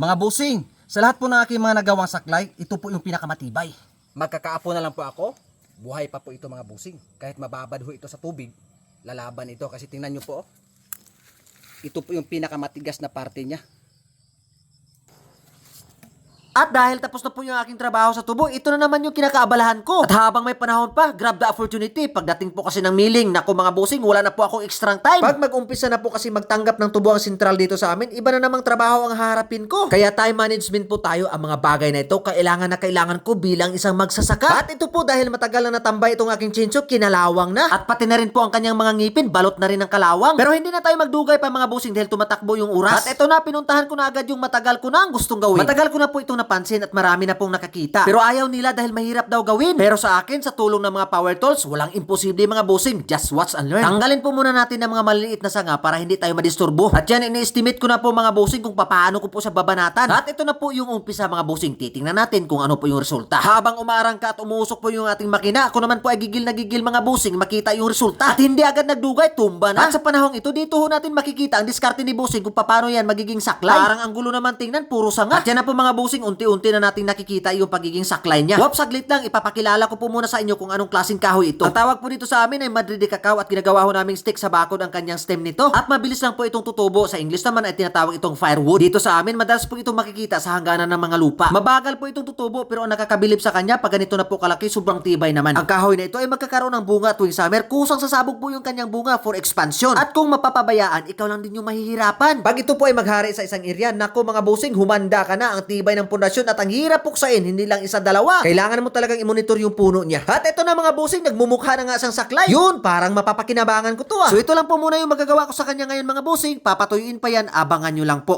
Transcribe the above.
Mga busing, sa lahat po ng aking mga nagawang saklay, ito po yung pinakamatibay. Magkakaapo na lang po ako, buhay pa po ito mga busing. Kahit mababad ho ito sa tubig, lalaban ito kasi tingnan nyo po. oh. Ito po yung pinakamatigas na parte niya. At dahil tapos na po yung aking trabaho sa tubo, ito na naman yung kinakaabalahan ko. At habang may panahon pa, grab the opportunity. Pagdating po kasi ng milling, naku mga busing, wala na po akong extra time. Pag mag-umpisa na po kasi magtanggap ng tubo ang sentral dito sa amin, iba na namang trabaho ang haharapin ko. Kaya time management po tayo, ang mga bagay na ito, kailangan na kailangan ko bilang isang magsasaka. At ito po dahil matagal na natambay itong aking chincho, kinalawang na. At pati na rin po ang kanyang mga ngipin, balot na rin ang kalawang. Pero hindi na tayo magdugay pa mga busing dahil tumatakbo yung oras. At ito na, pinuntahan ko na agad yung matagal ko na ang gustong gawin. Matagal ko na po itong napansin at marami na pong nakakita. Pero ayaw nila dahil mahirap daw gawin. Pero sa akin, sa tulong ng mga power tools, walang imposible mga busing. Just watch and learn. Tanggalin po muna natin ng mga maliliit na sanga para hindi tayo madisturbo. At yan, ini-estimate ko na po mga busing kung paano ko po sa babanatan. At ito na po yung umpisa mga busing. Titingnan natin kung ano po yung resulta. Habang umarangka at umuusok po yung ating makina, ako naman po ay gigil na gigil mga busing makita yung resulta. At hindi agad nagdugay, tumba na. At sa panahong ito, dito ho natin makikita ang diskarte ni busing kung paano yan magiging saklay. Parang ang gulo naman tingnan, puro sanga. At yan na po mga busing, unti-unti na natin nakikita yung pagiging saklay niya. Wap, saglit lang, ipapakilala ko po muna sa inyo kung anong klaseng kahoy ito. Ang tawag po dito sa amin ay Madrid de Cacao at ginagawa ho naming stick sa bakod ang kanyang stem nito. At mabilis lang po itong tutubo. Sa English naman ay tinatawag itong firewood. Dito sa amin, madalas po itong makikita sa hangganan ng mga lupa. Mabagal po itong tutubo pero ang nakakabilib sa kanya pag ganito na po kalaki, sobrang tibay naman. Ang kahoy na ito ay magkakaroon ng bunga tuwing summer. Kusang sasabog po yung kanyang bunga for expansion. At kung mapapabayaan, ikaw lang din yung mahihirapan. Pag ito po ay maghari sa isang area, nako mga busing, humanda ka na ang tibay ng pundasyon at ang hirap puksain, hindi lang isa dalawa. Kailangan mo talagang i-monitor yung puno niya. At ito na mga busing, nagmumukha na nga siyang saklay. Yun, parang mapapakinabangan ko to ah. So ito lang po muna yung magagawa ko sa kanya ngayon mga busing. Papatuyuin pa yan, abangan nyo lang po.